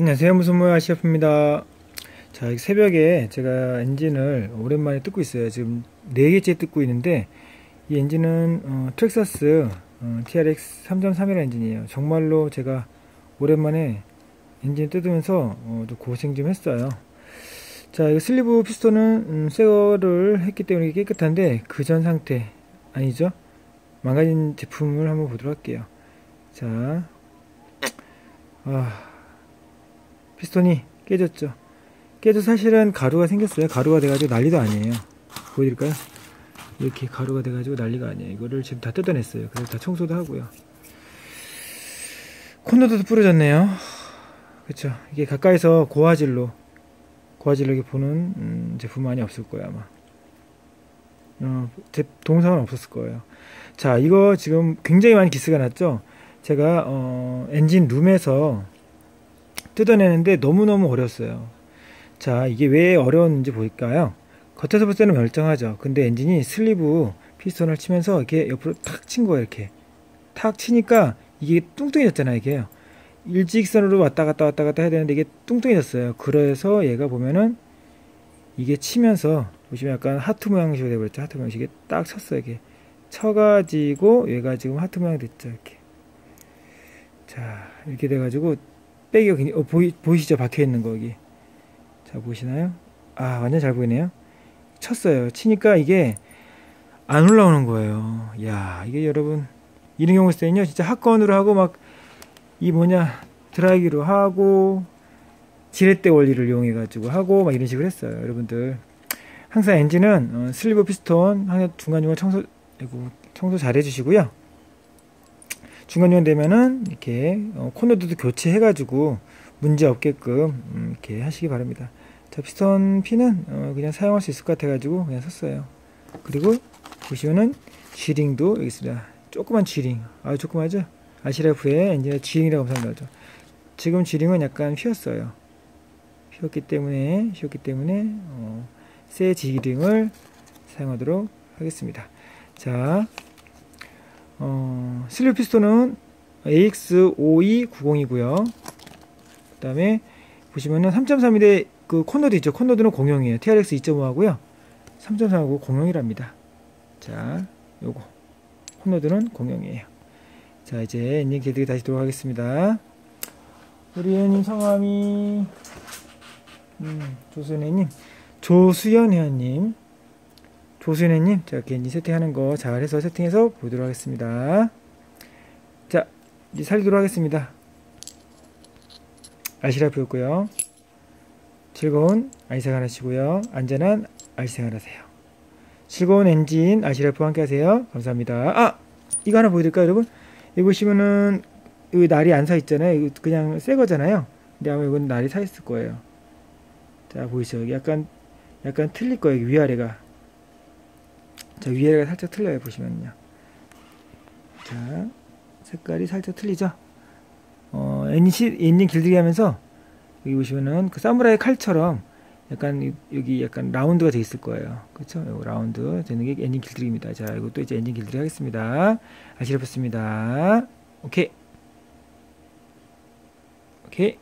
안녕하세요. 무슨모야 아시아프입니다. 자 새벽에 제가 엔진을 오랜만에 뜯고 있어요. 지금 4개째 뜯고 있는데 이 엔진은 어, 트렉사스 어, TRX 3.3이라는 엔진이에요. 정말로 제가 오랜만에 엔진을 뜯으면서 어, 또 고생 좀 했어요. 자 이거 슬리브 피스톤은 음, 새거를 했기 때문에 깨끗한데 그 전 상태 아니죠? 망가진 제품을 한번 보도록 할게요. 자. 아, 피스톤이 깨졌죠. 깨져 사실은 가루가 생겼어요. 가루가 돼가지고 난리도 아니에요. 보여드릴까요? 이렇게 가루가 돼가지고 난리가 아니에요. 이거를 지금 다 뜯어냈어요. 그래서 다 청소도 하고요. 콘도도 부러졌네요. 그쵸. 이게 가까이서 고화질로, 고화질로 이렇게 보는 음, 제품 많이 없을 거예요, 아마. 어, 제 동영상은 없었을 거예요. 자, 이거 지금 굉장히 많이 기스가 났죠? 제가, 어, 엔진 룸에서 뜯어내는데 너무너무 어려웠어요. 자, 이게 왜 어려웠는지 볼까요? 겉에서 볼 때는 멀쩡하죠. 근데 엔진이 슬리브 피스톤을 치면서 이렇게 옆으로 탁 친 거예요, 이렇게. 탁 치니까 이게 뚱뚱해졌잖아요, 이게. 일직선으로 왔다 갔다 왔다 갔다 해야 되는데 이게 뚱뚱해졌어요. 그래서 얘가 보면은 이게 치면서 보시면 약간 하트 모양식으로 되버렸죠. 하트 모양식이 딱 쳤어요, 이게. 쳐가지고 얘가 지금 하트 모양 됐죠, 이렇게. 자, 이렇게 돼가지고 빼기가 굉장히, 어, 보이, 보이시죠? 박혀 있는 거, 여기. 자, 보시나요? 아, 완전 잘 보이네요. 쳤어요. 치니까 이게 안 올라오는 거예요. 야, 이게 여러분, 이런 경우 있을 때는요, 진짜 핫건으로 하고 막, 이 뭐냐, 드라이기로 하고, 지렛대 원리를 이용해 가지고 하고, 막 이런 식으로 했어요. 여러분들. 항상 엔진은, 어, 슬리버 피스톤, 항상 중간중간 청소, 청소 잘 해주시고요. 중간중간 되면은 이렇게 어, 코너들도 교체해가지고 문제 없게끔 음, 이렇게 하시기 바랍니다. 자 피스톤 핀은 어, 그냥 사용할 수 있을 것 같아가지고 그냥 샀어요. 그리고 보시면은 G링도 여기 있습니다. 조그만 G링, 아 조그마죠? 아시라프의 엔진의 G링이라고 검사하죠. 지금 G링은 약간 휘었어요. 휘었기 때문에 휘었기 때문에 어, 새 G링을 사용하도록 하겠습니다. 자, 어, 슬립 피스톤은 AX5290이고요. 그 다음에 보시면은 3.3인데 그 코너도 있죠. 코너드는 공용이에요. TRX 2.5하고요. 3.3하고 공용이랍니다. 자, 요거. 코너드는 공용이에요. 자, 이제 엔진 길들이 다시 돌아가겠습니다. 우리 회원님 성함이, 음, 조수연 회원님. 조수연 회원님. 조수연님 제가 개인지 세팅하는 거 잘해서 세팅해서 보도록 하겠습니다. 자, 이제 살리도록 하겠습니다. 알시라프였고요. 즐거운 아이생활 하시고요. 안전한 아이생활 하세요. 즐거운 엔진 아시라프와 함께 하세요. 감사합니다. 아! 이거 하나 보여드릴까요, 여러분? 여기 보시면은, 여기 날이 안서 있잖아요. 이거 그냥 새 거잖아요. 근데 아마 이건 날이 사 있을 거예요. 자, 보이시죠? 약간, 약간 틀릴 거예요. 위아래가. 자 위에가 살짝 틀려요 보시면요. 자 색깔이 살짝 틀리죠? 어 엔진, 엔진 길들이 하면서 여기 보시면은 그 사무라이 칼처럼 약간 여기 약간 라운드가 돼 있을 거예요. 그렇죠 요 라운드. 되는 게 엔진 길들이입니다. 자 이것도 이제 엔진 길들이 하겠습니다. 아시렵습니다. 오케이. 오케이